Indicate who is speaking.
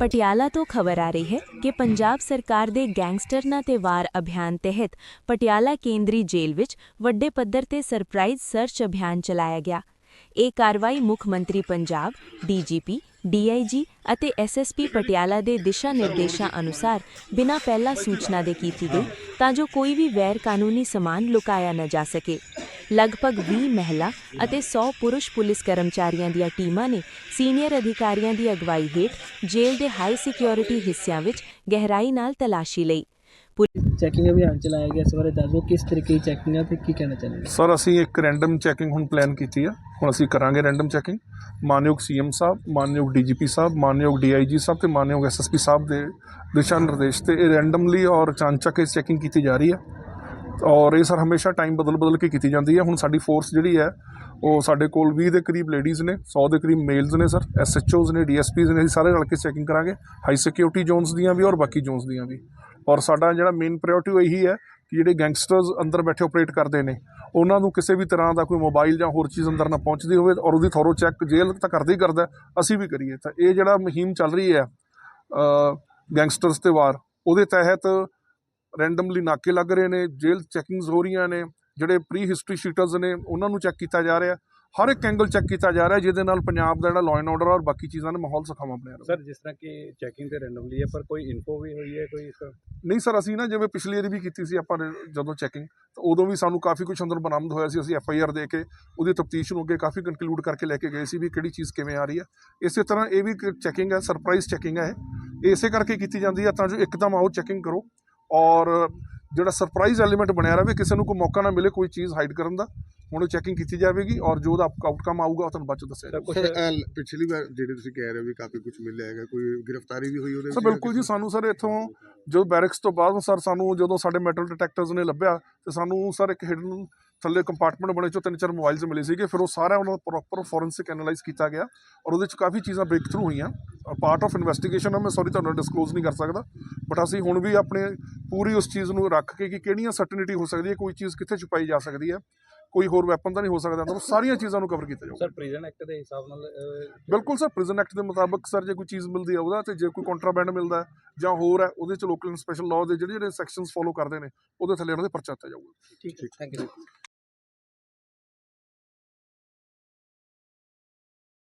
Speaker 1: ਪਟਿਆਲਾ ਤੋਂ ਖਬਰ ਆ ਰਹੀ ਹੈ ਕਿ ਪੰਜਾਬ ਸਰਕਾਰ ਦੇ ਗੈਂਗਸਟਰਾਂ ਤੇ ਵਾਰ ਅਭਿਆਨ ਤਹਿਤ ਪਟਿਆਲਾ ਕੇਂਦਰੀ ਜੇਲ੍ਹ ਵਿੱਚ ਵੱਡੇ ਪੱਧਰ ਤੇ ਸਰਪ੍ਰਾਈਜ਼ ਸਰਚ ਅਭਿਆਨ ਚਲਾਇਆ ਗਿਆ। ਇਹ ਕਾਰਵਾਈ ਮੁੱਖ ਮੰਤਰੀ ਪੰਜਾਬ, ਡੀਜੀਪੀ, ਡੀਆਈਜੀ ਅਤੇ ਐਸਐਸਪੀ ਪਟਿਆਲਾ ਦੇ ਦਿਸ਼ਾ ਨਿਰਦੇਸ਼ਾਂ ਅਨੁਸਾਰ ਬਿਨਾਂ ਪਹਿਲਾਂ ਸੂਚਨਾ ਦੇ ਕੀਤੀ ਗਈ ਤਾਂ ਜੋ ਕੋਈ ਵੀ ਗੈਰ ਕਾਨੂੰਨੀ ਸਮਾਨ ਲੁਕਾਇਆ ਨਾ ਜਾ ਸਕੇ। ਲਗਭਗ 20 ਮਹਿਲਾ ਅਤੇ 100 ਪੁਰਸ਼ ਪੁਲਿਸ ਕਰਮਚਾਰੀਆਂ ਦੀਆਂ ਟੀਮਾਂ ਨੇ ਸੀਨੀਅਰ ਅਧਿਕਾਰੀਆਂ ਦੀ ਅਗਵਾਈ ਹੇਠ ਜੇਲ੍ਹ ਦੇ ਹਾਈ ਸਿਕਿਉਰਿਟੀ ਹਿੱਸਿਆਂ ਵਿੱਚ ਗਹਿਰਾਈ ਨਾਲ ਤਲਾਸ਼ੀ ਲਈ।
Speaker 2: ਚੈਕਿੰਗ ਅਭਿਆਨ ਚਲਾਇਆ ਗਿਆ ਇਸ ਬਾਰੇ ਦੱਸੋ ਕਿਸ ਤਰੀਕੇ ਦੀ ਚੈਕਿੰਗ ਹੈ ਤੇ ਕੀ ਕਹਿਣਾ ਚਾਹੁੰਦੇ ਹੋ?
Speaker 3: ਸਰ ਅਸੀਂ ਇੱਕ ਰੈਂਡਮ ਚੈਕਿੰਗ ਹੁਣ ਪਲਾਨ ਕੀਤੀ ਆ। ਹੁਣ ਅਸੀਂ ਕਰਾਂਗੇ ਰੈਂਡਮ ਚੈਕਿੰਗ ਮਾਨਯੋਗ ਸੀਐਮ ਸਾਹਿਬ ਮਾਨਯੋਗ ਡੀਜੀਪੀ ਸਾਹਿਬ ਮਾਨਯੋਗ ਡੀਆਈਜੀ ਸਾਹਿਬ ਤੇ ਮਾਨਯੋਗ ਐਸਐਸਪੀ ਸਾਹਿਬ ਦੇ ਦਿਸ਼ਾ ਨਿਰਦੇਸ਼ ਤੇ ਇਹ ਰੈਂਡਮਲੀ ਔਰ ਚਾਂਚਕ ਇਹ ਚੈਕਿੰਗ ਕੀਤੀ ਜਾ ਰਹੀ ਹੈ ਔਰ ਇਹ ਸਰ ਹਮੇਸ਼ਾ ਟਾਈਮ ਬਦਲ ਬਦਲ ਕੇ ਕੀਤੀ ਜਾਂਦੀ ਹੈ। ਹੁਣ ਸਾਡੀ ਫੋਰਸ ਜਿਹੜੀ ਹੈ, ਉਹ ਸਾਡੇ ਕੋਲ 20 ਦੇ ਕਰੀਬ ਲੇਡੀਜ਼ ਨੇ 100 ਦੇ ਕਰੀਬ ਮੇਲਸ ਨੇ ਸਰ ਐਸਐਚਓਜ਼ ਨੇ ਡੀਐਸਪੀਜ਼ ਨੇ, ਅਸੀਂ ਸਾਰੇ ਰਲ ਕੇ ਚੈਕਿੰਗ ਕਰਾਂਗੇ। ਹਾਈ ਸਿਕਿਉਰਿਟੀ ਜ਼ੋਨਸ ਦੀਆਂ ਵੀ ਔਰ ਬਾਕੀ ਜ਼ੋਨਸ ਦੀਆਂ ਵੀ। ਔਰ ਸਾਡਾ ਜਿਹੜਾ ਮੇਨ ਪ੍ਰਾਇੋਰਟੀ ਉਹ ਇਹੀ ਹੈ ਕਿ ਜਿਹੜੇ ਗੈਂਗਸਟਰਸ ਅੰਦਰ ਬੈਠੇ ਆਪਰੇਟ ਕਰਦੇ ਨੇ, ਉਹਨਾਂ ਨੂੰ ਕਿਸੇ ਵੀ ਤਰ੍ਹਾਂ ਦਾ ਕੋਈ ਮੋਬਾਈਲ ਜਾਂ ਹੋਰ ਚੀਜ਼ ਅੰਦਰ ਨਾ ਪਹੁੰਚਦੀ ਹੋਵੇ ਔਰ ਉਹਦੀ ਥੋਰੋ ਚੈੱਕ ਜੇਲ੍ਹ ਤਾਂ ਕਰਦਾ ਹੀ ਕਰਦਾ ਅਸੀਂ ਵੀ ਕਰੀਏ। ਤਾਂ ਇਹ ਜਿਹੜਾ ਮੁਹਿੰਮ ਚੱਲ ਰਹੀ ਹੈ ਗੈਂਗਸਟਰਸ ਤੇ ਵਾਰ, ਉਹਦੇ ਤਹਿਤ ਰੈਂਡਮਲੀ ਨਾਕੇ ਲੱਗ ਰਹੇ ਨੇ ਜੇਲ੍ਹ ਚੈਕਿੰਗਸ ਹੋ ਰਹੀਆਂ ਨੇ ਜਿਹੜੇ ਪ੍ਰੀ ਹਿਸਟਰੀ ਸ਼ੀਟਰਸ ਨੇ ਉਹਨਾਂ ਨੂੰ ਚੈੱਕ ਕੀਤਾ ਜਾ ਰਿਹਾ। ਹਰ ਇੱਕ ਐਂਗਲ ਚੈੱਕ ਕੀਤਾ ਜਾ ਰਿਹਾ ਜਿਹਦੇ ਨਾਲ ਪੰਜਾਬ ਦਾ ਜਿਹੜਾ ਲਾਅ ਐਂਡ ਆਰਡਰ ਔਰ ਬਾਕੀ ਚੀਜ਼ਾਂ ਦਾ ਮਾਹੌਲ ਸੁਖਾਵਾਂ ਬਣਿਆ ਰਹੇ।
Speaker 4: ਸਰ ਜਿਸ ਤਰ੍ਹਾਂ ਕਿ ਚੈਕਿੰਗ ਤੇ ਰੈਂਡਮਲੀ ਹੈ ਪਰ ਕੋਈ ਇਨਫੋ ਵੀ ਹੋਈ ਹੈ ਕੋਈ
Speaker 3: ਨਹੀਂ ਸਰ ਅਸੀਂ ਨਾ ਜਿਵੇਂ ਪਿਛਲੀ ਵਾਰੀ ਵੀ ਕੀਤੀ ਸੀ ਆਪਾਂ ਜਦੋਂ ਚੈਕਿੰਗ ਤਾਂ ਉਦੋਂ ਵੀ ਸਾਨੂੰ ਕਾਫੀ ਕੁਝ ਅੰਦਰ ਬਰਾਮਦ ਹੋਇਆ ਸੀ ਅਸੀਂ ਐਫ ਆਈ ਆਰ ਦੇ ਕੇ ਉਹਦੀ ਤਫਤੀਸ਼ ਨੂੰ ਅੱਗੇ ਕਾਫੀ ਕਨਕਲੂਡ ਕਰਕੇ ਲੈ ਕੇ ਗਏ ਸੀ ਵੀ ਕਿਹੜੀ ਚੀਜ਼ ਕਿਵੇਂ ਆ ਰਹੀ ਹੈ। ਇਸੇ ਤਰ੍ਹਾਂ ਇਹ ਵੀ ਚੈਕਿੰਗ ਹੈ ਸਰਪ੍ਰਾਈਜ਼ ਚੈਕਿੰਗ ਹੈ ਇਸੇ ਕਰਕੇ ਕੀਤੀ ਜਾਂਦੀ ਹੈ ਤਾਂ ਜੋ ਇੱਕਦਮ ਆਓ ਚੈਕਿੰਗ ਕਰੋ। ਔਰ ਜਿਹੜਾ ਸਰਪ੍ਰਾਈਜ਼ ਐਲੀਮੈਂਟ ਬਣਿਆ ਰਹੇ ਕਿਸੇ ਨੂੰ ਕੋਈ ਮੌਕਾ ਨਾ ਮਿਲੇ ਕੋਈ ਚੀਜ਼ ਹਾਈਡ ਕਰਨ ਦਾ ਹੁਣ ਉਹ ਚੈਕਿੰਗ ਕੀਤੀ ਜਾਵੇਗੀ ਔਰ ਜੋ ਉਹਦਾ ਆਊਟਕਮ ਆਊਗਾ ਉਹ ਤੁਹਾਨੂੰ ਬਾਅਦ ਚ ਦੱਸਿਆ
Speaker 5: ਪਿਛਲੀ ਵਾਰ ਜਿਹੜੇ ਤੁਸੀਂ ਕਹਿ ਰਹੇ ਹੋ ਵੀ ਕਾਫੀ ਕੁਝ ਮਿਲਿਆ ਹੈਗਾ ਕੋਈ ਗ੍ਰਿਫਤਾਰੀ ਵੀ ਹੋਈ ਉਹਦੇ ਵਿੱਚ ਜਾਂ
Speaker 3: ਬਿਲਕੁਲ ਜੀ ਸਾਨੂੰ ਸਰ ਇੱਥੋਂ ਜਦੋਂ ਬੈਰਿਕਸ ਤੋਂ ਬਾਅਦ ਸਰ ਸਾਨੂੰ ਜਦੋਂ ਸਾਡੇ ਮੈਟਲ ਡਿਟੈਕਟਰਸ ਨੇ ਲੱਭਿਆ ਤੇ ਸਾਨੂੰ ਸਰ ਇੱਕ ਹਿਡਨ ਥੱਲੇ ਕੰਪਾਰਟਮੈਂਟ ਬਣੇ ਚੋਂ ਤਿੰਨ ਚਾਰ ਮੋਬਾਈਲਸ ਮਿਲੇ ਸੀਗੇ ਫਿਰ ਉਹ ਸਾਰਾ ਉਹਨਾਂ ਦਾ ਪ੍ਰੋਪਰ ਫੋਰੈਂਸਿਕ ਐਨਾਲਾਈਜ਼ ਕੀਤਾ ਗਿਆ ਔਰ ਉਹਦੇ ਚ ਕਾਫੀ ਚੀਜ਼ਾਂ ਬ੍ਰੇਕ ਥਰੂ ਹੋਈਆਂ ਪਾਰਟ ਆਫ ਇਨਵੈਸਟੀਗੇਸ਼ਨ ਆ ਮੈਂ ਸੌਰੀ ਤੁਹਾਨੂੰ ਡਿਸਕਲੋਜ਼ ਨਹੀਂ ਕਰ ਸਕਦਾ ਬਟ ਅਸੀਂ ਹੁਣ ਵੀ ਆਪਣੇ ਪੂਰੀ ਉਸ ਚੀਜ਼ ਨੂੰ ਰੱਖ ਕੇ ਕਿ ਕਿਹੜੀਆਂ ਸਰਟਨਿਟੀ ਹੋ ਸਕਦੀ ਹੈ ਕੋਈ ਚੀਜ਼ ਕਿੱਥੇ ਛੁਪਾਈ ਜਾ ਸਕਦੀ ਹੈ ਕੋਈ ਹੋਰ ਵੈਪਨ ਤਾਂ ਨਹੀਂ ਹੋ ਸਕਦਾ ਤਾਂ ਉਹ ਸਾਰੀਆਂ ਚੀਜ਼ਾਂ ਨੂੰ ਕਵਰ ਕੀਤਾ ਜਾਊਗਾ।
Speaker 4: ਸਰ ਪ੍ਰੀਜ਼ਨ ਐਕਟ ਦੇ ਹਿਸਾਬ ਨਾਲ
Speaker 3: ਬਿਲਕੁਲ ਸਰ ਪ੍ਰਿਜ਼ਨ ਐਕਟ ਦੇ ਮੁਤਾਬਕ ਸਰ ਜੇ ਕੋਈ ਚੀਜ਼ ਮਿਲਦੀ ਹੈ ਉਹਦਾ ਤੇ ਜੇ ਕੋਈ ਕੰਟਰਾਬੈਂਡ ਮਿਲਦਾ ਜਾਂ ਹੋਰ ਹੈ ਉਹਦੇ ਚ ਲੋਕਲ ਸਪੈਸ਼ਲ ਲਾਅ ਦੇ ਜਿਹੜੇ ਜਿਹੜੇ ਸੈਕਸ਼ਨਸ ਫੋਲੋ ਕਰਦੇ ਨੇ ਉਹਦੇ ਥੱਲੇ ਉਹਨਾਂ ਦੇ ਪਰਚਾ ਦਿੱਤਾ ਜਾਊਗਾ।
Speaker 2: ਠੀਕ ਹੈ ਥੈਂਕ ਯੂ